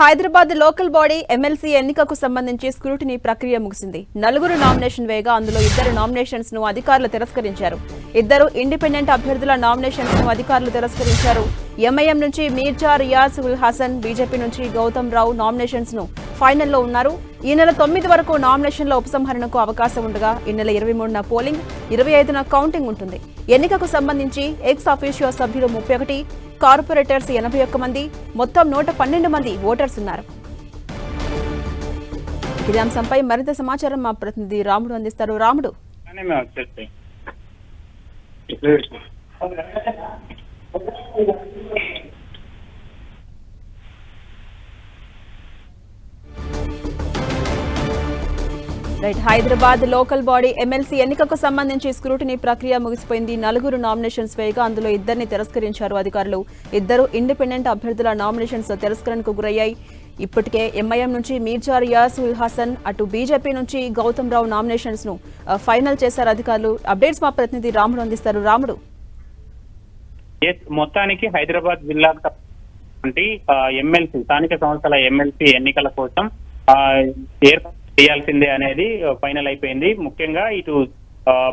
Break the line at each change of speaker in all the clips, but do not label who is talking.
Hyderabad local body MLC ఎన్నికకు సంబంధించి scrutiny ప్రక్రియ ముగిసింది. నలుగురు నామినేషన్ వేయగా అందులో ఇద్దరు నామినేషన్స్ను అధికారులు తిరస్కరించారు. ఇద్దరు ఇండిపెండెంట్ అభ్యర్థుల నామినేషన్స్ను అధికారులు తిరస్కరించారు. ఎంఐఎం నుంచి మీర్జా రియాజ్ ఉల్ హసన్ బీజేపీ నుంచి గౌతమ్ రావు నామినేషన్స్ను ఫైనల్లో ఉన్నారు. ఈ నెల తొమ్మిది వరకు నామినేషన్ల ఉపసంహరణకు అవకాశం ఉండగా ఈ నెల ఇరవై మూడున పోలింగ్ ఇరవై ఐదున కౌంటింగ్ ఉంటుంది. ఎన్నికకు సంబంధించి ఎక్స్ ఆఫీషియో సభ్యులు ముప్పై ఒకటి కార్పొరేటర్స్ ఎనభై ఒక్క మంది మొత్తం నూట పన్నెండు మంది ఓటర్స్ ఉన్నారు. ఇదే అంశంపై మరింత సమాచారం మా ప్రతినిధి రాముడు అందిస్తారు. రాముడు. హైదరాబాద్ లోకల్ బాడీ ఎమ్మెల్సీ ఎన్నికకు సంబంధించి స్క్రూటినీ ప్రక్రియ ముగిసిపోయింది. నలుగురు నామినేషన్స్ వేయగా అందులో ఇద్దరిని తిరస్కరించారు అధికారులు. ఇద్దరు ఇండిపెండెంట్ అభ్యర్థుల నామినేషన్స్ తిరస్కరణకు గురయ్యాయి. ఇప్పటికే ఎంఐఎం నుంచి మీర్జా యాసుల్ ఉల్ హసన్ అటు బీజేపీ నుంచి గౌతమ్ రావు నామినేషన్స్ను ఫైనల్ చేశారు అధికారులు. అప్డేట్స్ మా ప్రతినిధి రాముడు అందిస్తారు. రాముడు.
మొత్తానికి హైదరాబాద్ జిల్లాకు ఎమ్మెల్సీ స్థానిక సంస్థల ఎమ్మెల్సీ ఎన్నికల కోసం ఏర్పాటు చేయాల్సిందే అనేది ఫైనల్ అయిపోయింది. ముఖ్యంగా ఇటు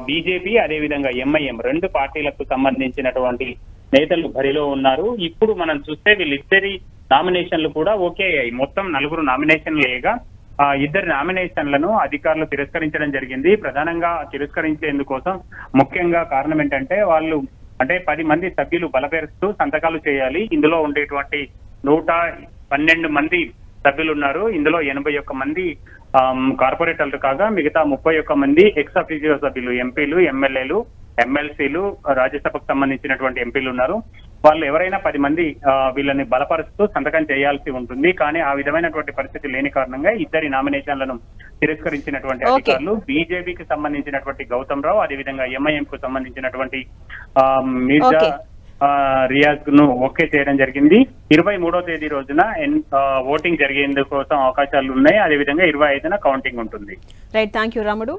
బీజేపీ అదేవిధంగా ఎంఐఎం రెండు పార్టీలకు సంబంధించినటువంటి నేతలు బరిలో ఉన్నారు. ఇప్పుడు మనం చూస్తే వీళ్ళిద్దరి నామినేషన్లు కూడా ఓకే అయ్యాయి. మొత్తం నలుగురు నామినేషన్లు లేగా ఆ, నామినేషన్లను అధికారులు తిరస్కరించడం జరిగింది. ప్రధానంగా తిరస్కరించేందుకోసం ముఖ్యంగా కారణం ఏంటంటే వాళ్ళు అంటే పది మంది సభ్యులు బలపేరుస్తూ సంతకాలు చేయాలి. ఇందులో ఉండేటువంటి నూట పన్నెండు మంది సభ్యులు ఉన్నారు ఇందులో ఎనభై ఒక్క మంది కార్పొరేటర్లు కాగా మిగతా ముప్పై ఒక్క మంది ఎక్స్ అఫీజియో సభ్యులు ఎంపీలు ఎమ్మెల్యేలు ఎమ్మెల్సీలు రాజ్యసభకు సంబంధించినటువంటి ఎంపీలు ఉన్నారు వాళ్ళు ఎవరైనా పది మంది వీళ్ళని బలపరుస్తూ సంతకం చేయాల్సి ఉంటుంది. కానీ ఆ విధమైనటువంటి పరిస్థితి లేని కారణంగా ఇద్దరి నామినేషన్లను తిరస్కరించినటువంటి. అధికారులు బీజేపీకి సంబంధించినటువంటి గౌతమ్ రావు అదేవిధంగా ఎంఐఎం కు సంబంధించినటువంటి మీర్జా ఆ, రియాజ్ను ఓకే చేయడం జరిగింది. ఇరవై మూడో తేదీ రోజున ఓటింగ్ జరిగేందుకు కోసం అవకాశాలు ఉన్నాయి అదేవిధంగా ఇరవై ఐదున కౌంటింగ్ ఉంటుంది.
రైట్ థ్యాంక్ యూ రాముడు